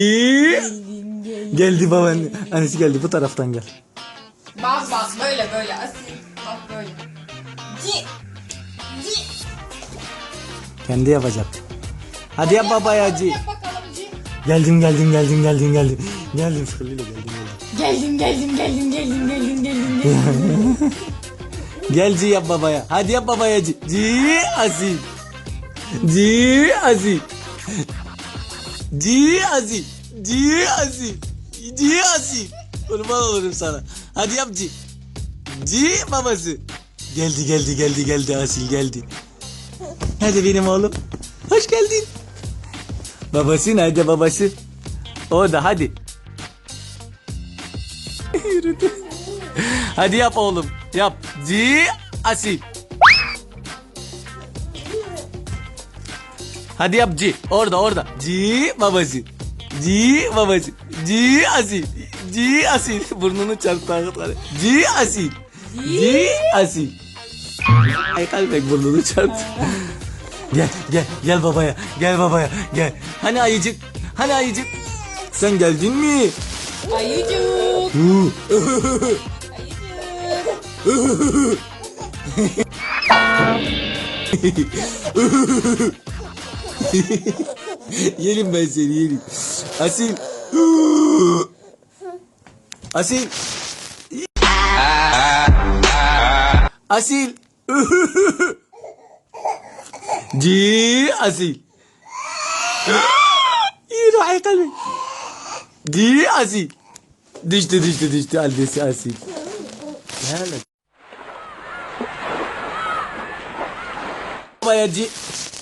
Geldim geldim. Geldi babaanne. Annesi geldi bu taraftan gel. Bak bak böyle böyle asil. Bak böyle. Ci. Ci. Kendi yapacak. Hadi yap babaya Ci. Yap bakalım ci. Geldim geldim geldim geldim geldim. Geldim şöyle geldim geldim. Geldim geldim geldim geldim geldim geldim geldim. Gel Ci yap babaya. Hadi yap babaya Ci. Ci asil. Ci asil. Asil. Ci asil. Kurban olurum sana. Hadi yap Ci. Ci babası. Geldi geldi geldi geldi asil geldi. Hadi benim oğlum. Hoş geldin. Babası nerede babası? O da hadi. Hadi yap oğlum. Yap. Ci asil. Hadi yap Ci. Orada orada. Ci babası. Ci babası. Ci asil. Ci asil. Burnunu çarptı ağıtları. Ci asil. Ci asil. Ay kalbek burnunu çarptı. gel gel gel babaya. Gel babaya. Gel. Hani ayıcık? Hani ayıcık? Sen geldin mi? Ayıcık. Ayıcık. yerim ben seni yerim. Asil. Asil. Asil. Ci asil. Yürü ay kalbim. Ci asil. Düştü düştü düştü annesi asil. Babaya ci.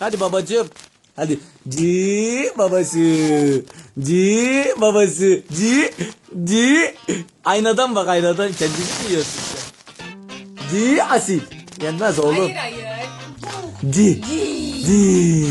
Hadi babacığım. Hadi. Ci babası. Ci babası. Ci. Ci. Aynadan bak aynadan. Kendini mi yiyorsun sen? Ci asil. Yenmez oğlum. Hayır hayır. Ci. Ci. Ci.